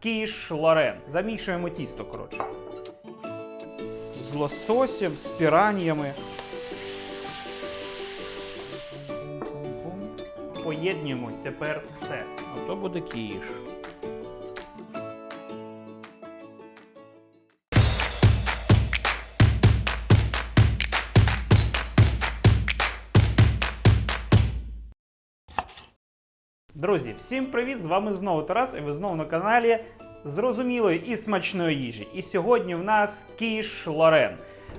Кіш Лорен. Замішуємо тісто, коротше. З лососем, з піраннями. Поєднуємо тепер все. А то буде кіш. Друзі, всім привіт! З вами знову Тарас, і ви знову на каналі зрозумілої і смачної їжі. І сьогодні в нас кіш Лорен.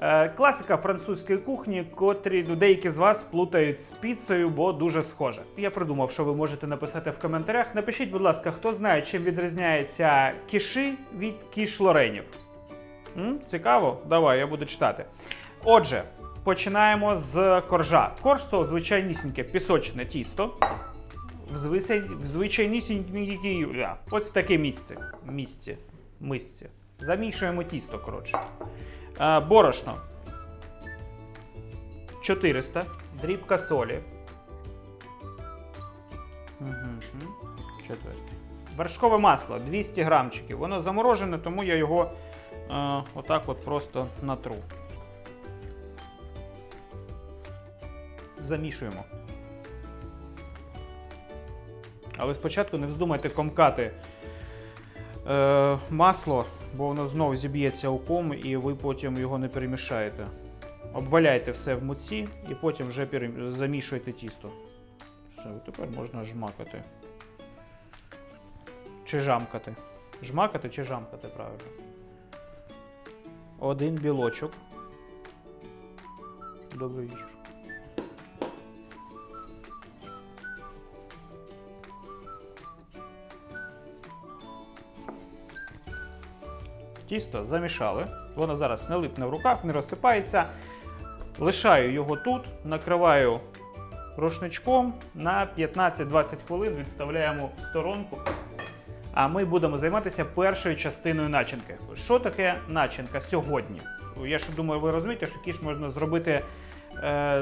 Е, класика французької кухні, котрі деякі з вас плутають з піцею, бо дуже схоже. Я придумав, що ви можете написати в коментарях. Напишіть, будь ласка, хто знає, чим відрізняється кіші від кіш Лоренів. М? Цікаво? Давай, я буду читати. Отже, починаємо з коржа. Корж то звичайнісіньке пісочне тісто в, звисай, в звичайнісінькій. а, Ось в таке місце. Місце. Мисці. Замішуємо тісто, коротше. А, борошно. 400. Дрібка солі. Угу. Вершкове масло 200 грамчиків. Воно заморожене, тому я його е, отак от просто натру. Замішуємо. Але спочатку не вздумайте комкати е, масло, бо воно знову зіб'ється у ком і ви потім його не перемішаєте. Обваляйте все в муці і потім вже замішуйте тісто. Все, тепер можна жмакати. Чи жамкати. Жмакати чи жамкати, правильно. Один білочок. Добрий вечір. Тісто замішали. Воно зараз не липне в руках, не розсипається. Лишаю його тут, накриваю рушничком на 15-20 хвилин, відставляємо в сторонку. А ми будемо займатися першою частиною начинки. Що таке начинка сьогодні? Я ж думаю, ви розумієте, що кіш можна зробити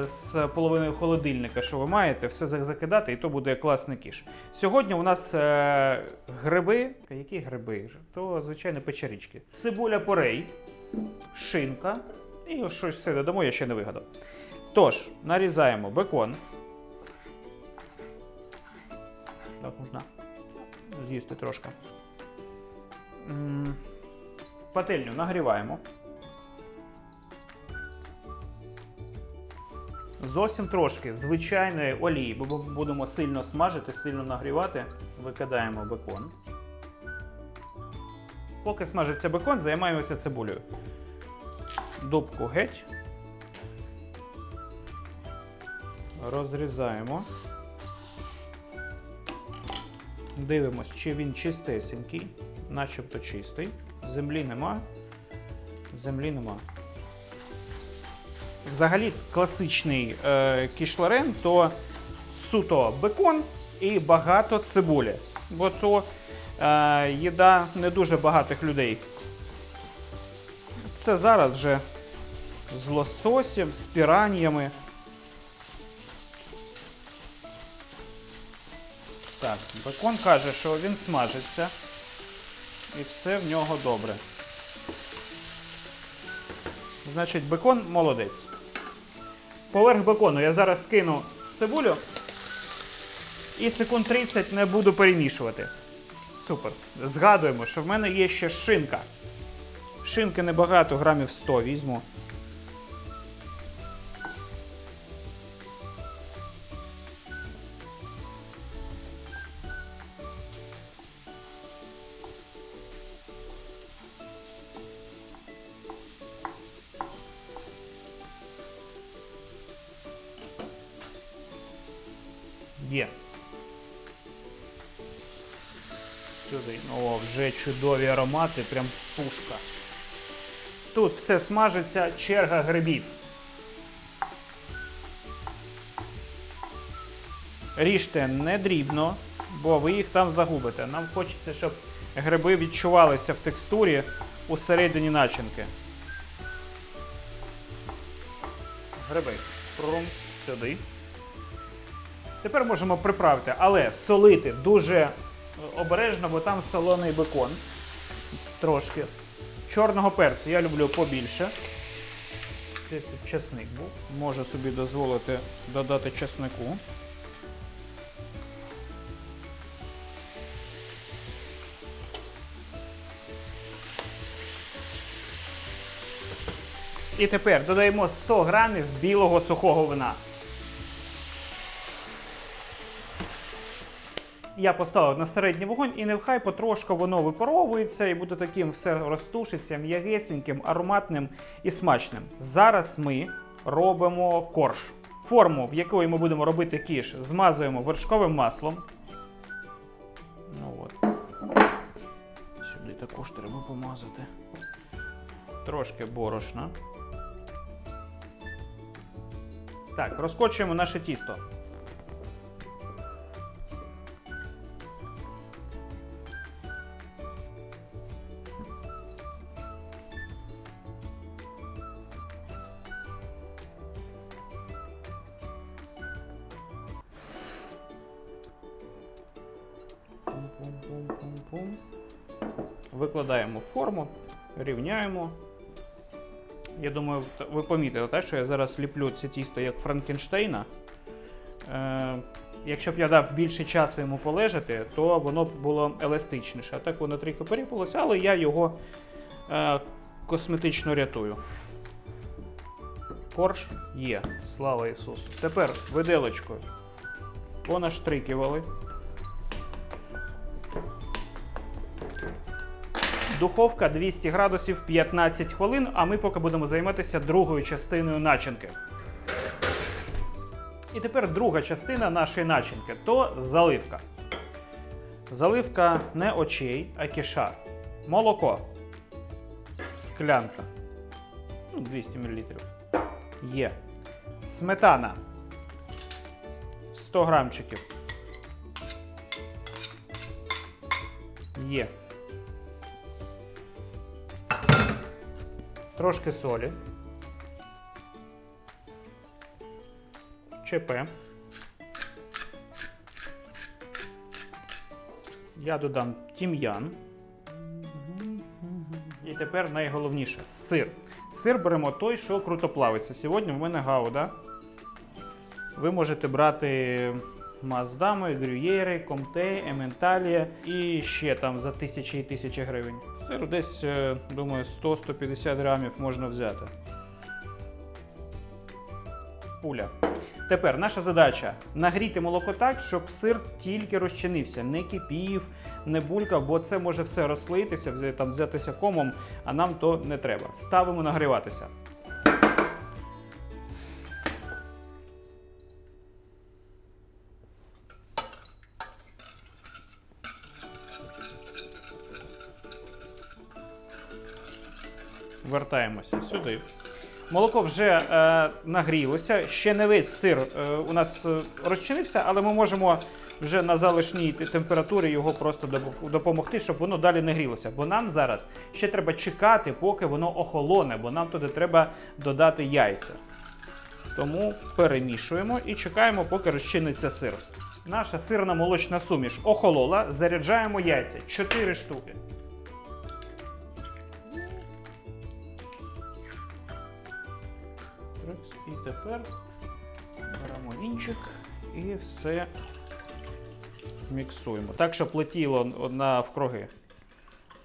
з половиною холодильника, що ви маєте, все закидати, і то буде класний кіш. Сьогодні у нас е, гриби. Які гриби? То звичайно печерички. Цибуля порей, шинка і щось все додамо, я ще не вигадав. Тож, нарізаємо бекон. Так, можна з'їсти трошки. Пательню нагріваємо. Зовсім трошки звичайної олії, бо будемо сильно смажити, сильно нагрівати. Викидаємо бекон. Поки смажиться бекон, займаємося цибулею. Дубку геть. Розрізаємо. Дивимось, чи він чистесенький, начебто чистий. Землі нема. Землі нема. Взагалі, класичний е, кішларен то суто бекон і багато цибулі. Бо то е, їда не дуже багатих людей. Це зараз вже з лососем, з піраньями. Так, бекон каже, що він смажиться. І все в нього добре. Значить, бекон молодець. Поверх бекону я зараз скину цибулю і секунд 30 не буду перемішувати. Супер. Згадуємо, що в мене є ще шинка. Шинки небагато, грамів 100 візьму. Є. Сюди. О, вже чудові аромати, прям пушка. Тут все смажиться, черга грибів. Ріжте не дрібно, бо ви їх там загубите. Нам хочеться, щоб гриби відчувалися в текстурі усередині начинки. Гриби. Прум сюди. Тепер можемо приправити, але солити дуже обережно, бо там солоний бекон. Трошки. Чорного перцю я люблю побільше. Десь тут чесник був. Можу собі дозволити додати чеснику. І тепер додаємо 100 грамів білого сухого вина. Я поставив на середній вогонь і нехай потрошку воно випаровується і буде таким все розтушиться, м'ягесеньким, ароматним і смачним. Зараз ми робимо корж. Форму, в якої ми будемо робити кіш, змазуємо вершковим маслом. Ну от. Сюди також треба помазати. Трошки борошна. Так, розкочуємо наше тісто. Пум-пум-пум-пум-пум. Викладаємо форму, рівняємо. Я думаю, ви помітили, те, що я зараз ліплю це тісто як Франкенштейна. Е, якщо б я дав більше часу йому полежати, то воно б було еластичніше. А так воно трохи поріпалося, але я його е, косметично рятую. Корж є. Слава Ісусу. Тепер виделочкою понаштрикували. Духовка 200 градусів 15 хвилин, а ми поки будемо займатися другою частиною начинки. І тепер друга частина нашої начинки то заливка. Заливка не очей, а киша. Молоко. Склянка. Ну, 200 мл. Є. Сметана. 100 грамчиків. Є. Трошки солі. ЧП. Я додам тім'ян. І тепер найголовніше сир. Сир беремо той, що круто плавиться. Сьогодні в мене гауда. Ви можете брати Маздами, Грюєри, Комте, Ементалія і ще там за тисячі і тисячі гривень. Сиру десь, е, думаю, 100-150 грамів можна взяти. Пуля. Тепер наша задача нагріти молоко так, щоб сир тільки розчинився, не кипів, не булькав, бо це може все розслоїтися, взя- там, взятися комом, а нам то не треба. Ставимо нагріватися. Вертаємося сюди. Молоко вже е, нагрілося. Ще не весь сир е, у нас е, розчинився, але ми можемо вже на залишній температурі його просто допомогти, щоб воно далі не грілося. Бо нам зараз ще треба чекати, поки воно охолоне, бо нам туди треба додати яйця. Тому перемішуємо і чекаємо, поки розчиниться сир. Наша сирна молочна суміш охолола. Заряджаємо яйця 4 штуки. І тепер беремо вінчик і все міксуємо. Так, щоб летіло навкруги.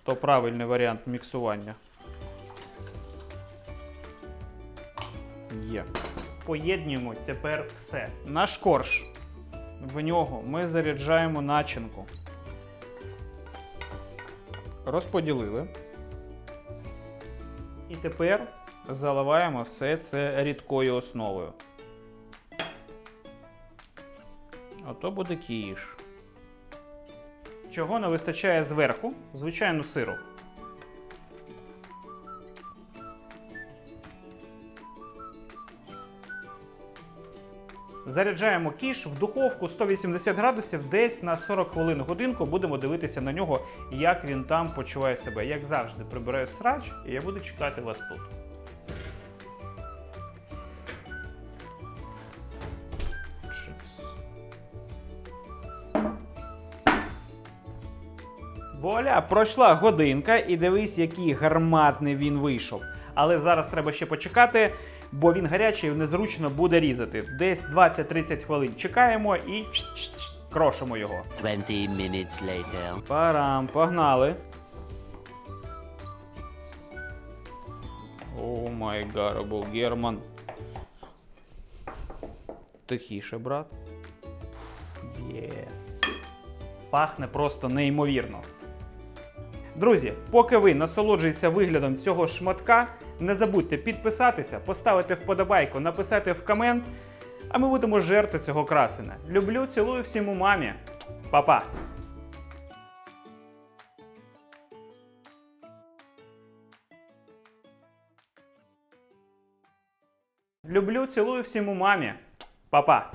То правильний варіант міксування. Є. Поєднуємо тепер все. Наш корж. В нього ми заряджаємо начинку. Розподілили. І тепер заливаємо все це рідкою основою. Ото буде кіш. Чого не вистачає зверху? Звичайно, сиру. Заряджаємо кіш в духовку 180 градусів, десь на 40 хвилин годинку будемо дивитися на нього, як він там почуває себе. Як завжди, прибираю срач, і я буду чекати вас тут. Вуаля, пройшла годинка, і дивись, який гарматний він вийшов. Але зараз треба ще почекати, бо він гарячий і незручно буде різати. Десь 20-30 хвилин чекаємо і крошимо його. 20 minutes later. Парам, погнали. О май гарабл Герман. Тихіше, брат. Є. Пахне просто неймовірно. Друзі, поки ви насолоджуєтеся виглядом цього шматка, не забудьте підписатися, поставити вподобайку, написати в комент, а ми будемо жерти цього красення. Люблю, цілую всім у мамі. Па-па! Люблю, цілую всім у мамі. Па-па!